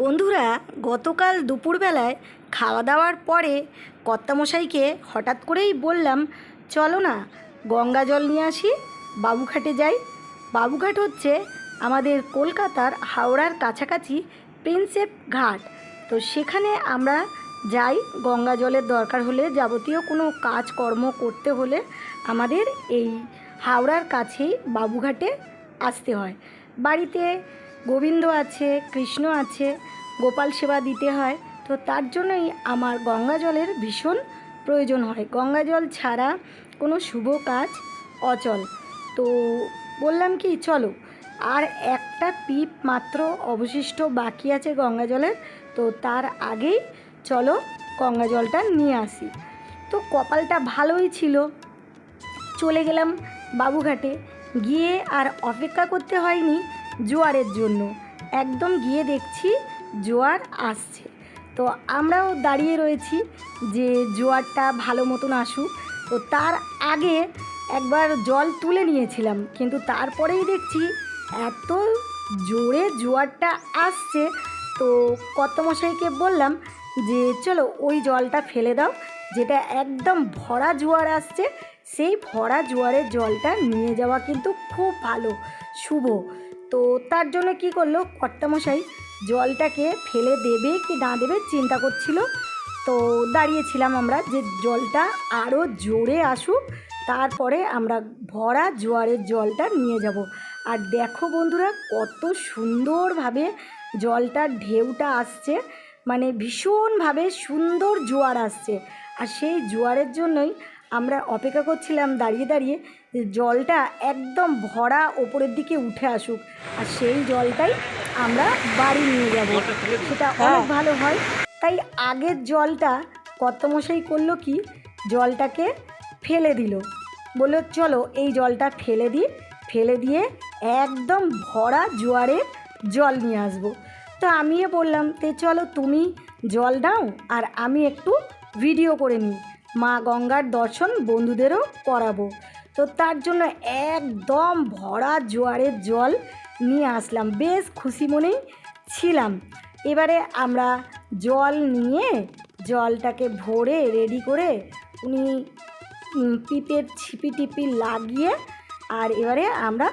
বন্ধুরা, গতকাল দুপুরবেলায় খাওয়া দাওয়ার পরে কর্তামশাইকে হঠাৎ করেই বললাম, চলো না, গঙ্গা জল নিয়ে আসি, বাবুঘাটে যাই। বাবুঘাট হচ্ছে আমাদের কলকাতার হাওড়ার কাছাকাছি প্রিন্সেপ ঘাট। তো সেখানে আমরা যাই, গঙ্গা জলের দরকার হলে যাবতীয় কোনো কাজকর্ম করতে হলে আমাদের এই হাওড়ার কাছেই বাবুঘাটে আসতে হয়। বাড়িতে গোবিন্দ আছে, কৃষ্ণ আছে, গোপাল সেবা দিতে হয়। তো তার জন্যই আমার গঙ্গা জলের ভীষণ প্রয়োজন হয়। গঙ্গা জল ছাড়া কোনো শুভ কাজ অচল। তো বললাম কি, চলো, আর একটা পিপ মাত্র অবশিষ্ট বাকি আছে গঙ্গা জলের। তো তার আগেই চলো গঙ্গা জলটা নিয়ে আসি। তো কপালটা ভালোই ছিল। চলে গেলাম বাবুঘাটে। গিয়ে আর অপেক্ষা করতে হয়নি জোয়ারের জন্য। একদম গিয়ে দেখছি জোয়ার আসছে। তো আমরাও দাঁড়িয়ে রয়েছি যে জোয়ারটা ভালো মতন আসুক। তো তার আগে একবার জল তুলে নিয়েছিলাম। কিন্তু তারপরেই দেখছি এত জোরে জোয়ারটা আসছে। তো কত মশাইকে বললাম যে চলো ওই জলটা ফেলে দাও, যেটা একদম ভরা জোয়ার আসছে, সেই ভরা জোয়ারের জলটা নিয়ে যাওয়া কিন্তু খুব ভালো, শুভ। তো তার জন্য কি করল কর্তামশাই, জলটাকে ফেলে দেবে কি না দেবে চিন্তা করছিল। তো দাঁড়িয়েছিলাম আমরা যে জলটা আরও জোরে আসুক, তারপরে আমরা ভরা জোয়ারের জলটা নিয়ে যাব। আর দেখো বন্ধুরা কত সুন্দরভাবে জলটার ঢেউটা আসছে। মানে ভীষণভাবে সুন্দর জোয়ার আসছে। আর সেই জোয়ারের জন্যই আমরা অপেক্ষা করছিলাম দাঁড়িয়ে দাঁড়িয়ে যে জলটা একদম ভরা ওপরের দিকে উঠে আসুক। আর সেই জলটাই আমরা বাড়ি নিয়ে যাব। সেটা অনেক ভালো হয়। তাই আগের জলটা কর্তমশাই করল কি? জলটাকে ফেলে দিল। বলল চলো এই জলটা ফেলে দিই। ফেলে দিয়ে একদম ভরা জোয়ারের জল নিয়ে আসব। তো আমিও বললাম, তে চলো তুমি জল দাও আর আমি একটু ভিডিও করে নিই। মা গঙ্গার দর্শন বন্ধুদেরও করাবো। তো তার জন্য একদম ভরা জোয়ারের জল নিয়ে আসলাম। বেশ খুশি মনেই ছিলাম। এবারে আমরা জল নিয়ে জলটাকে ভরে রেডি করে উনি পিপের ছিপি টিপি লাগিয়ে আর এবারে আমরা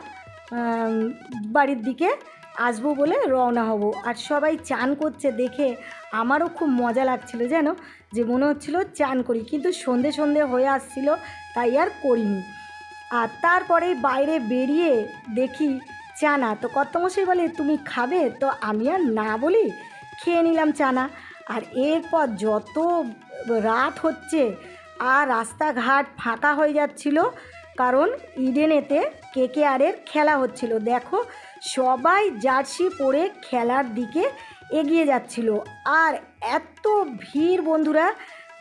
বাড়ির দিকে আসব বলে রওনা হব। আর সবাই চান করছে দেখে আমারও খুব মজা লাগছিল যেন যে মনে হচ্ছিল চান করি, কিন্তু সন্ধে সন্ধে হয়ে আসছিল, তাই আর করিনি। আর তারপরে বাইরে বেরিয়ে দেখি চানা, তো কর্তমশাই বলে, তুমি খাবে? তো আমি আর না বলি খেয়ে নিলাম চানা। আর এরপর যত রাত হচ্ছে, আর রাস্তাঘাট ফাঁকা হয়ে যাচ্ছিল, কারণ ইডেনেতে কেকেআরের খেলা হচ্ছিল। দেখো সবাই জার্সি পরে খেলার দিকে এগিয়ে যাচ্ছিল। আর এত ভিড় বন্ধুরা,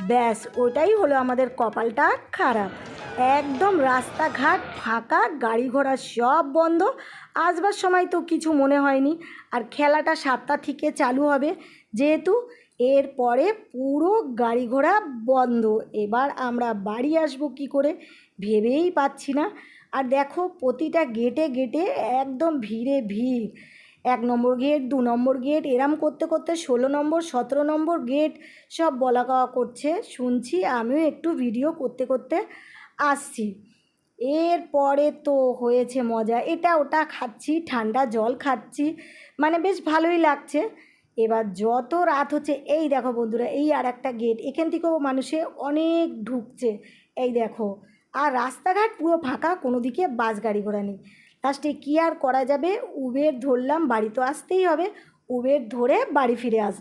ব্যাস ওটাই হলো আমাদের কপালটা খারাপ। একদম রাস্তাঘাট ফাঁকা গাড়ি ঘোড়া সব বন্ধ। আসবার সময় তো কিছু মনে হয়নি। আর খেলাটা সাতটা থেকে চালু হবে। যেহেতু এরপরে পুরো গাড়ি ঘোড়া বন্ধ। এবার আমরা বাড়ি আসব কি করে ভেবেই পাচ্ছি না। আর দেখো প্রতিটা গেটে গেটে একদম ভিড়ে ভিড়। এক নম্বর গেট দু নম্বর গেট এরম করতে করতে ষোলো নম্বর, সতেরো নম্বর গেট সব বলা কওয়া করছে। শুনছি, আমিও একটু ভিডিও করতে করতে আসছি। এরপরে তো হয়েছে মজা। এটা ওটা খাচ্ছি, ঠান্ডা জল খাচ্ছি মানে বেশ ভালোই লাগছে। এবার যত রাত হচ্ছে, এই দেখো বন্ধুরা, এই আর একটা গেট এখান থেকেও মানুষে অনেক ঢুকছে। এই দেখো আর রাস্তাঘাট পুরো ফাঁকা, কোনো দিকে বাস গাড়ি ঘোড়া নেই। লাস্টে কী আর করা যাবে? উবের ধরলাম, বাড়ি তো আসতেই হবে। উবের ধরে বাড়ি ফিরে আস